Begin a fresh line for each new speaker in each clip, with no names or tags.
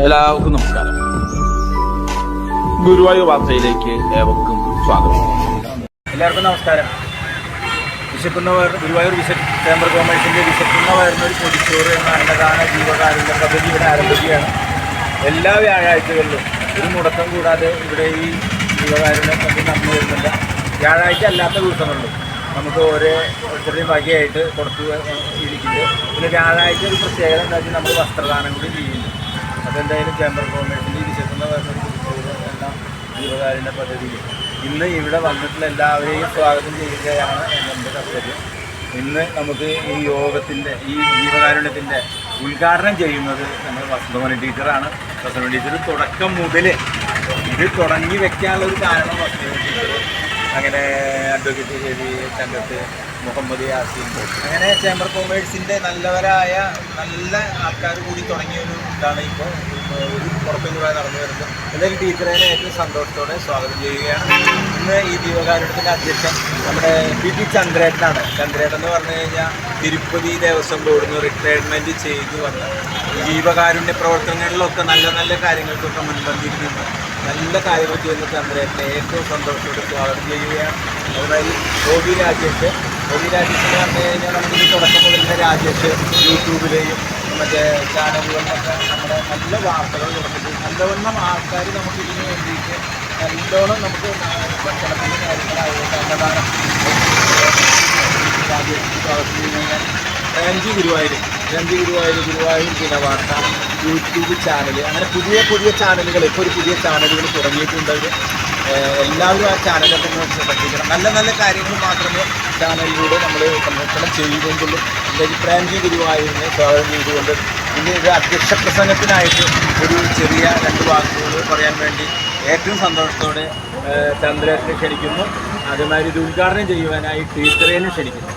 എല്ലാവർക്കും നമസ്കാരം. ഗുരുവായൂർ വാർത്തയിലേക്ക് ഏവർക്കും സ്വാഗതം.
എല്ലാവർക്കും നമസ്കാരം. വിശക്കുന്നവർ ഗുരുവായൂർ വിശ ചേംബർ കോമേഴ്സിന്റെ വിശക്കുന്നവരുന്ന ഒരു പൊതിച്ചോറ് എന്ന അന്നദാന ജീവകാരുണ്യ പദ്ധതി ഇവിടെ ആരംഭിക്കുകയാണ്. എല്ലാ വ്യാഴാഴ്ചകളിലും ഒരു മുടക്കം കൂടാതെ ഇവിടെ ഈ ജീവകാരുണ്യ പദ്ധതി നടന്നു വരുന്നില്ല വ്യാഴാഴ്ച അല്ലാത്ത ദിവസങ്ങളിലും നമുക്ക് ഓരോ ഓരോരുത്തരുടെയും വകയായിട്ട് കൊടുത്തു ഇരിക്കുന്നുണ്ട്. പിന്നെ വ്യാഴാഴ്ച ഒരു പ്രത്യേകത എന്താ വെച്ചാൽ നമ്മൾ വസ്ത്രദാനം കൂടി ചെയ്യുന്നു അതെന്തായാലും ചേംബർ കോമേഴ്സിന്റെ ഈ വിശക്കുന്ന എന്ന ജീവകാരുണ്യ പദ്ധതിയിൽ. ഇന്ന് ഇവിടെ വന്നിട്ടുള്ള എല്ലാവരെയും സ്വാഗതം ചെയ്യുകയാണ് എന്റെ താല്പര്യം ഇന്ന് നമുക്ക് ഈ യോഗത്തിന്റെ ഈ ജീവകാരുണ്യത്തിന്റെ ഉദ്ഘാടനം ചെയ്യുന്നത് നമ്മൾ വസന്തമണി ടീച്ചറാണ്. വസന്തമണി ടീച്ചർ തുടക്കം മുതൽ ഇത് തുടങ്ങി വെക്കാനുള്ള ഒരു കാരണം വസന്തമണി ടീച്ചർ അങ്ങനെ അഡ്വക്കേറ്റ് ചെയ്ത് ചങ്കത്ത് മുഹമ്മദ് യാസീൻ. അങ്ങനെ ചേംബർ കോമേഴ്സിന്റെ നല്ലവരായ നല്ല ആൾക്കാർ കൂടി തുടങ്ങിയ ഒരു ഇതാണ് ഇപ്പോൾ ഒരു പുറത്തും കൂടെ നടന്നു വരുന്നത്. എന്തായാലും ടീച്ചറെ ഏറ്റവും സന്തോഷത്തോടെ സ്വാഗതം ചെയ്യുകയാണ്. ഇന്ന് ഈ ദീപകാരുടെ അധ്യക്ഷൻ നമ്മുടെ പി ടി ചന്ദ്രേട്ടനാണ്. ചന്ദ്രേട്ടൻ എന്ന് പറഞ്ഞു കഴിഞ്ഞാൽ തിരുപ്പതി ദേവസ്വം ബോർഡിൽ നിന്ന് റിട്ടയർമെന്റ് ചെയ്തു വന്ന ജീവകാരുണ്യ പ്രവർത്തനങ്ങളിലൊക്കെ നല്ല നല്ല കാര്യങ്ങൾക്കൊക്കെ മുൻപന്തിയിൽ നല്ല കാര്യങ്ങൾ ചെയ്യുന്ന ചന്ദ്രേട്ടനെ ഏറ്റവും സന്തോഷത്തോടെ സ്വാഗതം ചെയ്യുകയാണ്. അതുമായി ഗോപി രാജേഷ് ഗോപി രാജേഷ് എന്ന് പറഞ്ഞു കഴിഞ്ഞാൽ നമുക്ക് ഈ രാജേഷ് യൂട്യൂബിലെയും മറ്റേ ചാനലുകളിലൊക്കെ നമ്മുടെ നല്ല വാർത്തകൾ കൊടുത്തിട്ട് നല്ലവണ്ണം ആൾക്കാർ നമുക്ക് ഇതിന് വേണ്ടിയിട്ട് നല്ലോണം നമുക്ക് ഭക്ഷണത്തിന്റെ കാര്യങ്ങളായിട്ട് അന്നദാനം രാജേഷ് സ്വാഗതം കഴിഞ്ഞാൽ റേഞ്ചി ഗുരുവായൂർ രഞ്ജി ഗുരുവായൂർ ഗുരുവായൂർ വാർത്ത യൂട്യൂബ് ചാനൽ അങ്ങനെ പുതിയ പുതിയ ചാനലുകൾ ഇപ്പോൾ ഒരു പുതിയ ചാനലുകൾ തുടങ്ങിയിട്ടുണ്ട്. ഏഹ് എല്ലാവരും ആ ചാനലൊക്കെ ഒന്ന് ശ്രദ്ധിക്കണം. നല്ല നല്ല കാര്യങ്ങൾ മാത്രമേ ചാനലിലൂടെ നമ്മൾ സംരക്ഷണം ചെയ്യുകൊണ്ടുള്ളൂ എന്റെ അഭിപ്രായം ഗുരുവായൂരിനെ സ്വാഗതം ചെയ്തുകൊണ്ട് ഇനി ഒരു അധ്യക്ഷ പ്രസംഗത്തിനായിട്ട് ഒരു ചെറിയ രണ്ട് വാക്കുകൾ പറയാൻ വേണ്ടി ഏറ്റവും സന്തോഷത്തോടെ ചന്ദ്രനെ ക്ഷണിക്കുന്നു. അതുമാതിരി ഇത് ഉദ്ഘാടനം ചെയ്യുവാനായി ടീച്ചറേനെ ക്ഷണിക്കുന്നു.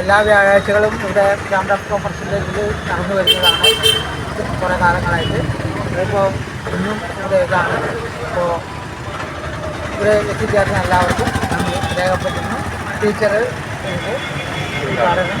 എല്ലാ വ്യാഴാഴ്ചകളും ഇവിടെ ക്യാമറ കോൺഫറൻസിന്റെ ഇതിൽ നടന്നു വരുന്നതാണ്. കുറേ കാലങ്ങളായിട്ട്. ഇപ്പോൾ ഇന്നും ഇവിടെ ഇതാണ് ഇപ്പോൾ ഇവിടെ എത്തിച്ചേർന്ന എല്ലാവർക്കും നന്ദി രേഖപ്പെടുത്തുന്നു ടീച്ചർ ഉദ്ഘാടനം